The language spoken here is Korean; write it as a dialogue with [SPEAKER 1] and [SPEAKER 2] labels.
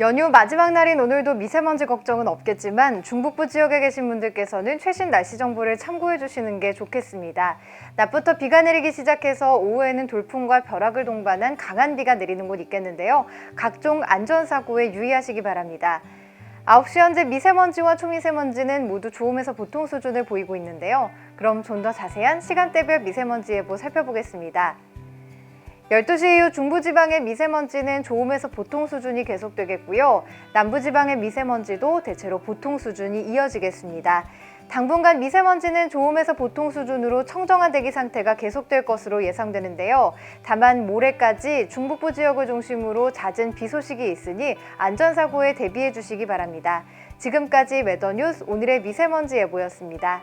[SPEAKER 1] 연휴 마지막 날인 오늘도 미세먼지 걱정은 없겠지만 중북부 지역에 계신 분들께서는 최신 날씨 정보를 참고해 주시는 게 좋겠습니다. 낮부터 비가 내리기 시작해서 오후에는 돌풍과 벼락을 동반한 강한 비가 내리는 곳 있겠는데요. 각종 안전사고에 유의하시기 바랍니다. 9시 현재 미세먼지와 초미세먼지는 모두 좋음에서 보통 수준을 보이고 있는데요. 그럼 좀 더 자세한 시간대별 미세먼지 예보 살펴보겠습니다. 12시 이후 중부지방의 미세먼지는 좋음에서 보통 수준이 계속되겠고요. 남부지방의 미세먼지도 대체로 보통 수준이 이어지겠습니다. 당분간 미세먼지는 좋음에서 보통 수준으로 청정한 대기 상태가 계속될 것으로 예상되는데요. 다만 모레까지 중북부 지역을 중심으로 잦은 비 소식이 있으니 안전사고에 대비해 주시기 바랍니다. 지금까지 웨더뉴스 오늘의 미세먼지 예보였습니다.